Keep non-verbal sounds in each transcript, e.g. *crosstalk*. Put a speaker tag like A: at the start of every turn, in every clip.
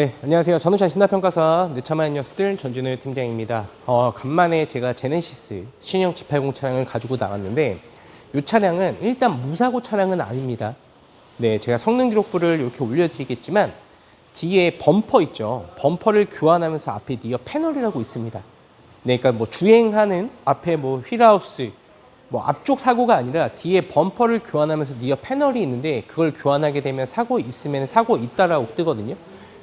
A: 네, 안녕하세요. 전우찬 신나평가사 늦차만한 녀석들 전준우 팀장입니다. 어, 간만에 제가 제네시스 신형 G80 차량을 가지고 나왔는데 이 차량은 일단 무사고 차량은 아닙니다. 네, 제가 성능 기록부를 이렇게 올려드리겠지만 뒤에 범퍼 있죠. 범퍼를 교환하면서 앞에 니어 패널이라고 있습니다. 네, 그러니까 뭐 주행하는 앞에 뭐 휠하우스, 뭐 앞쪽 사고가 아니라 뒤에 범퍼를 교환하면서 니어 패널이 있는데 그걸 교환하게 되면 사고 있으면 사고 있다라고 뜨거든요.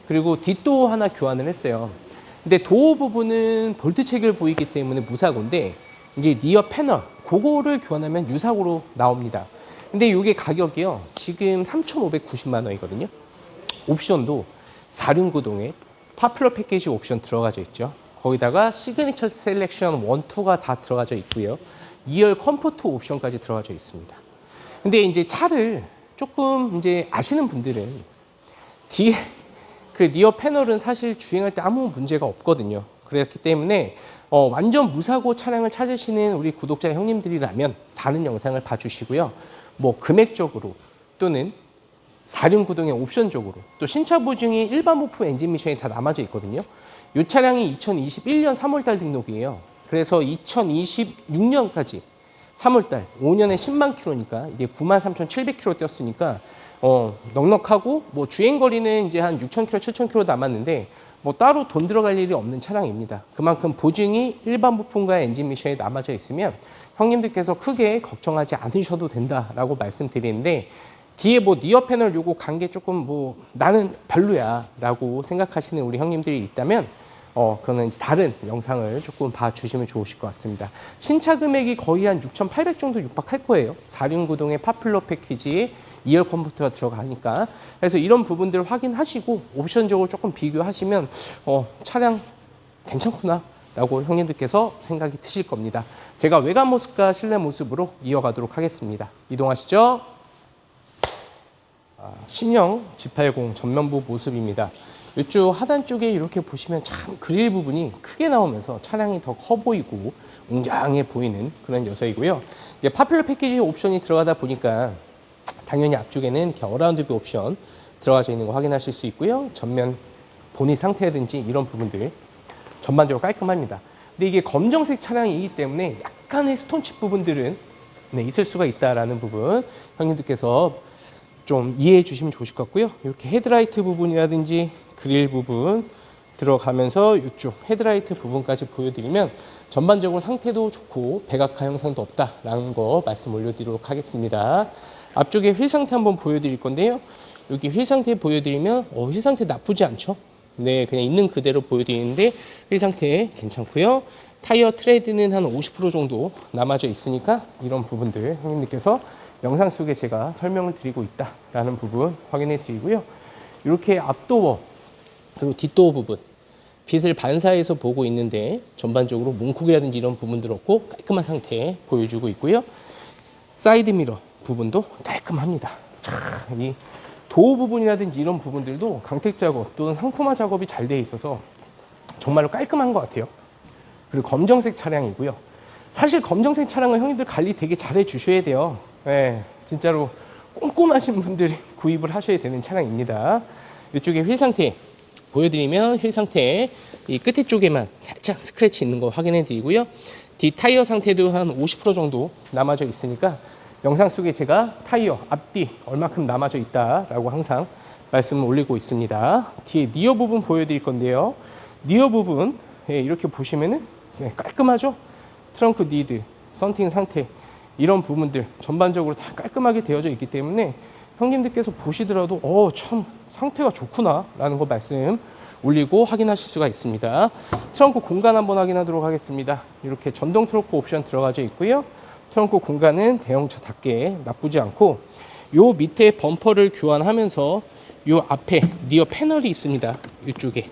A: 그리고 뒷도 하나 교환을 했어요. 근데 도어 부분은 볼트 체결 보이기 때문에 무사고인데 이제 니어 패널 그거를 교환하면 유사고로 나옵니다. 근데 이게 가격이요. 지금 3,590만 원이거든요. 옵션도 4륜구동에 파플러 패키지 옵션 들어가져 있죠. 거기다가 시그니처 셀렉션 1, 2가 다 들어가져 있고요. 2열 컴포트 옵션까지 들어가져 있습니다. 근데 이제 차를 조금 이제 아시는 분들은 뒤에 그 니어 패널은 사실 주행할 때 아무 문제가 없거든요. 그렇기 때문에 어, 완전 무사고 차량을 찾으시는 우리 구독자 형님들이라면 다른 영상을 봐주시고요. 뭐 금액적으로 또는 사륜 구동의 옵션적으로 또 신차 보증이 일반 보품 엔진 미션이 다 남아져 있거든요. 이 차량이 2021년 3월달 등록이에요. 그래서 2026년까지 3월달 5년에 10만 킬로니까 이게 93,700 킬로 뛰었으니까 어, 넉넉하고 뭐 주행 거리는 이제 한 6,000킬로, 7,000킬로 남았는데 뭐 따로 돈 들어갈 일이 없는 차량입니다. 그만큼 보증이 일반 부품과 엔진 미션에 남아져 있으면 형님들께서 크게 걱정하지 않으셔도 된다라고 말씀드리는데 뒤에 뭐 니어 패널 요거 간게 조금 뭐 나는 별로야라고 생각하시는 우리 형님들이 있다면 어, 그거는 이제 다른 영상을 조금 봐주시면 좋으실 것 같습니다. 신차 금액이 거의 한 6,800 정도 육박할 거예요. 4륜구동의 파플러 패키지에 2열 컴포트가 들어가니까. 그래서 이런 부분들을 확인하시고 옵션적으로 조금 비교하시면 어, 차량 괜찮구나. 라고 형님들께서 생각이 드실 겁니다. 제가 외관 모습과 실내 모습으로 이어가도록 하겠습니다. 이동하시죠. 아, 신형 G80 전면부 모습입니다. 이쪽 하단 쪽에 이렇게 보시면 참 그릴 부분이 크게 나오면서 차량이 더 커 보이고 웅장해 보이는 그런 녀석이고요. 이제 파퓰러 패키지 옵션이 들어가다 보니까 당연히 앞쪽에는 이렇게 어라운드 뷰 옵션 들어가져 있는 거 확인하실 수 있고요. 전면 보닛 상태라든지 이런 부분들 전반적으로 깔끔합니다. 근데 이게 검정색 차량이기 때문에 약간의 스톤칩 부분들은 네, 있을 수가 있다라는 부분 형님들께서 좀 이해해 주시면 좋으실 것 같고요. 이렇게 헤드라이트 부분이라든지 그릴 부분 들어가면서 이쪽 헤드라이트 부분까지 보여드리면 전반적으로 상태도 좋고 백악화 형상도 없다라는 거 말씀 올려드리도록 하겠습니다. 앞쪽에 휠 상태 한번 보여드릴 건데요. 여기 휠 상태 보여드리면 어, 휠 상태 나쁘지 않죠? 네, 그냥 있는 그대로 보여드리는데 휠 상태 괜찮고요. 타이어 트레드는 한 50% 정도 남아져 있으니까 이런 부분들 형님들께서 영상 속에 제가 설명을 드리고 있다라는 부분 확인해 드리고요. 이렇게 앞도어 그리고 뒷도어 부분 빛을 반사해서 보고 있는데 전반적으로 뭉콕이라든지 이런 부분들 없고 깔끔한 상태 보여주고 있고요. 사이드 미러 부분도 깔끔합니다. 참, 이 도어 부분이라든지 이런 부분들도 강택 작업 또는 상품화 작업이 잘 되어 있어서 정말로 깔끔한 것 같아요. 그리고 검정색 차량이고요. 사실 검정색 차량은 형님들 관리 되게 잘해 주셔야 돼요. 예, 진짜로 꼼꼼하신 분들이 *laughs* 구입을 하셔야 되는 차량입니다. 이쪽에 휠 상태 보여드리면 휠 상태 이 끝에 쪽에만 살짝 스크래치 있는 거 확인해 드리고요. 뒤 타이어 상태도 한 50% 정도 남아져 있으니까 영상 속에 제가 타이어 앞뒤 얼마큼 남아져 있다라고 항상 말씀을 올리고 있습니다. 뒤에 니어 부분 보여드릴 건데요. 니어 부분 예, 이렇게 보시면은 네, 깔끔하죠? 트렁크 니드, 썬팅 상태 이런 부분들 전반적으로 다 깔끔하게 되어져 있기 때문에 형님들께서 보시더라도 어 참 상태가 좋구나 라는 거 말씀 올리고 확인하실 수가 있습니다 트렁크 공간 한번 확인하도록 하겠습니다 이렇게 전동 트렁크 옵션 들어가져 있고요 트렁크 공간은 대형차답게 나쁘지 않고 요 밑에 범퍼를 교환하면서 요 앞에 니어 패널이 있습니다. 이쪽에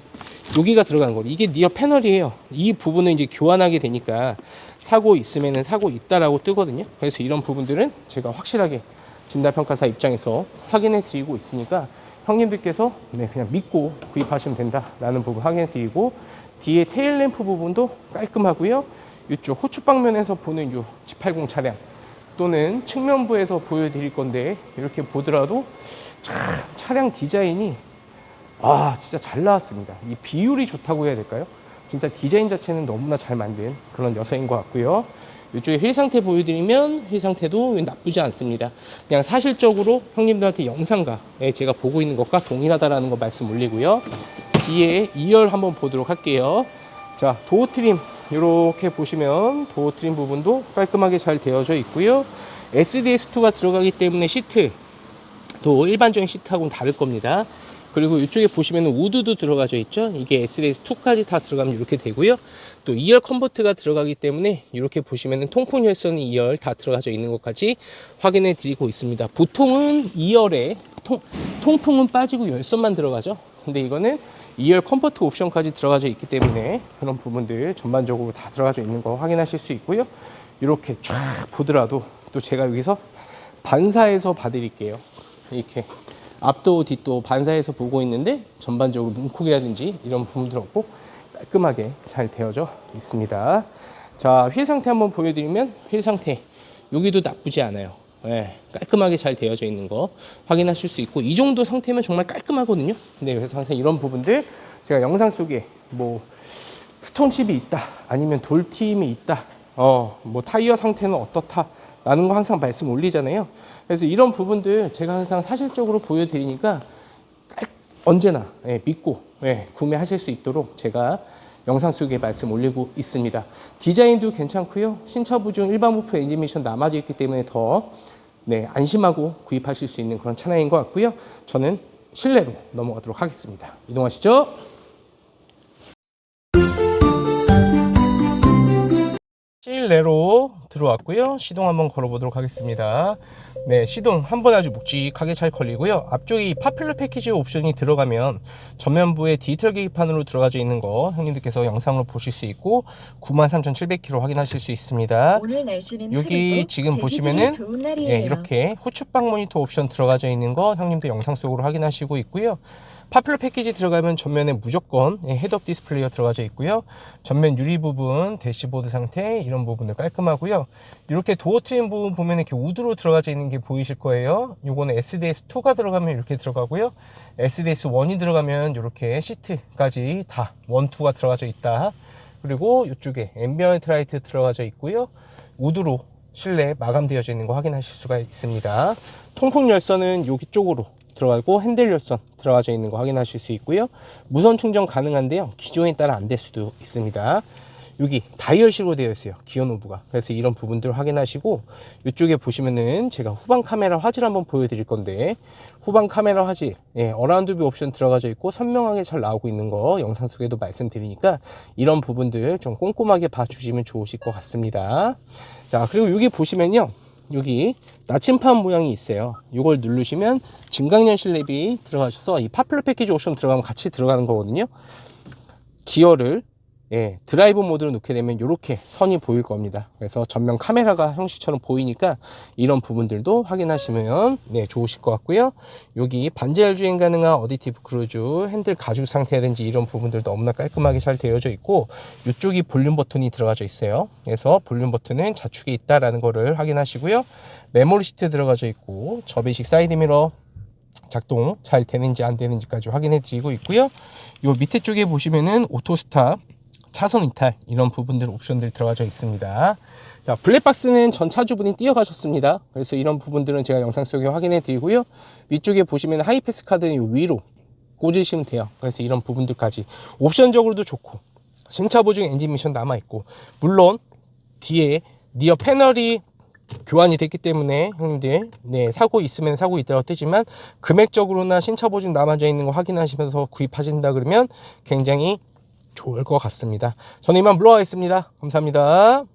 A: 여기가 들어간 거. 이게 니어 패널이에요. 이 부분은 이제 교환하게 되니까 사고 있으면은 사고 있다라고 뜨거든요. 그래서 이런 부분들은 제가 확실하게 진단평가사 입장에서 확인해 드리고 있으니까 형님들께서 네, 그냥 믿고 구입하시면 된다라는 부분 확인해 드리고 뒤에 테일 램프 부분도 깔끔하고요. 이쪽 후측 방면에서 보는 요 G80 차량 또는 측면부에서 보여드릴 건데 이렇게 보더라도 참 차량 디자인이 아 진짜 잘 나왔습니다. 이 비율이 좋다고 해야 될까요? 진짜 디자인 자체는 너무나 잘 만든 그런 여성인 것 같고요. 이쪽에 휠 상태 보여드리면 휠 상태도 나쁘지 않습니다. 그냥 사실적으로 형님들한테 영상과 예, 제가 보고 있는 것과 동일하다라는 거 말씀 올리고요. 뒤에 2열 한번 보도록 할게요. 자 도어 트림 이렇게 보시면 도어 트림 부분도 깔끔하게 잘 되어져 있고요. SDS2가 들어가기 때문에 시트 또 일반적인 시트하고는 다를 겁니다. 그리고 이쪽에 보시면 우드도 들어가져 있죠. 이게 SDS2까지 다 들어가면 이렇게 되고요. 또 2열 컨버트가 들어가기 때문에 이렇게 보시면 통풍 열선이 2열 다 들어가져 있는 것까지 확인해 드리고 있습니다. 보통은 2열에 통, 통풍은 빠지고 열선만 들어가죠. 근데 이거는 2열 컴포트 옵션까지 들어가져 있기 때문에 그런 부분들 전반적으로 다 들어가져 있는 거 확인하실 수 있고요. 이렇게 쫙 보더라도 또 제가 여기서 반사해서 봐드릴게요. 이렇게 앞도 뒷도 반사해서 보고 있는데 전반적으로 문콕이라든지 이런 부분들 없고 깔끔하게 잘 되어져 있습니다. 자, 휠 상태 한번 보여드리면 휠 상태 여기도 나쁘지 않아요. 예, 깔끔하게 잘 되어져 있는 거 확인하실 수 있고 이 정도 상태면 정말 깔끔하거든요. 네, 그래서 항상 이런 부분들 제가 영상 속에 뭐 스톤칩이 있다 아니면 돌팀이 있다 어뭐 타이어 상태는 어떻다 라는 거 항상 말씀 올리잖아요. 그래서 이런 부분들 제가 항상 사실적으로 보여드리니까 깔- 언제나 예, 믿고 예, 구매하실 수 있도록 제가 영상 속에 말씀 올리고 있습니다. 디자인도 괜찮고요. 신차 보증 일반 부품 엔진 미션 남아져 있기 때문에 더 네, 안심하고 구입하실 수 있는 그런 차량인 것 같고요. 저는 실내로 넘어가도록 하겠습니다. 이동하시죠. 실내로 들어왔고요. 시동 한번 걸어보도록 하겠습니다. 네, 시동 한번 아주 묵직하게 잘 걸리고요. 앞쪽에 이 파퓰러 패키지 옵션이 들어가면 전면부에 디지털 계기판으로 들어가져 있는 거 형님들께서 영상으로 보실 수 있고 93,700km 확인하실 수 있습니다. 여기 지금 보시면은. 예, 이렇게 후측방 모니터 옵션 들어가져 있는 거 형님들 영상 속으로 확인하시고 있고요. 파퓰러 패키지 들어가면 전면에 무조건 예, 헤드업 디스플레이가 들어가져 있고요. 전면 유리 부분, 대시보드 상태 이런 부분들 깔끔하고요. 이렇게 도어 트림 부분 보면 이렇게 우드로 들어가져 있는 게 보이실 거예요. 요거는 SDS2가 들어가면 이렇게 들어가고요. SDS1이 들어가면 이렇게 시트까지 다 1, 2가 들어가져 있다. 그리고 이쪽에 앰비언트 라이트 들어가져 있고요. 우드로 실내 마감되어져 있는 거 확인하실 수가 있습니다. 통풍 열선은 여기 쪽으로 들어가고 핸들 열선 들어가져 있는 거 확인하실 수 있고요. 무선 충전 가능한데요. 기종에 따라 안 될 수도 있습니다. 여기 다이얼식으로 되어 있어요. 기어 노브가. 그래서 이런 부분들 확인하시고 이쪽에 보시면은 제가 후방 카메라 화질 한번 보여드릴 건데 후방 카메라 화질 예, 어라운드 뷰 옵션 들어가져 있고 선명하게 잘 나오고 있는 거 영상 속에도 말씀드리니까 이런 부분들 좀 꼼꼼하게 봐주시면 좋으실 것 같습니다. 자 그리고 여기 보시면요. 여기 나침판 모양이 있어요. 이걸 누르시면 증강연 실랩이 들어가셔서 이 파퓰러 패키지 옵션 들어가면 같이 들어가는 거거든요. 기어를 예, 드라이브 모드로 놓게 되면 이렇게 선이 보일 겁니다. 그래서 전면 카메라가 형식처럼 보이니까 이런 부분들도 확인하시면 네, 좋으실 것 같고요. 여기 반제열 주행 가능한 어디티브 크루즈, 핸들 가죽 상태라든지 이런 부분들도 너무나 깔끔하게 잘 되어져 있고 이쪽이 볼륨 버튼이 들어가져 있어요. 그래서 볼륨 버튼은 좌측에 있다라는 거를 확인하시고요. 메모리 시트 들어가져 있고 접이식 사이드 미러 작동 잘 되는지 안 되는지까지 확인해 드리고 있고요. 요 밑에 쪽에 보시면은 오토 스탑, 차선 이탈 이런 부분들 옵션들 들어가져 있습니다. 자, 블랙박스는 전 차주분이 띄어가셨습니다. 그래서 이런 부분들은 제가 영상 속에 확인해 드리고요. 위쪽에 보시면 하이패스 카드는 요 위로 꽂으시면 돼요. 그래서 이런 부분들까지 옵션적으로도 좋고 신차 보증 엔진 미션 남아 있고 물론 뒤에 니어 패널이 교환이 됐기 때문에 형님들 네 사고 있으면 사고 있더라고 뜨지만 금액적으로나 신차 보증 남아져 있는 거 확인하시면서 구입하신다 그러면 굉장히 좋을 것 같습니다. 저는 이만 물러가겠습니다. 감사합니다.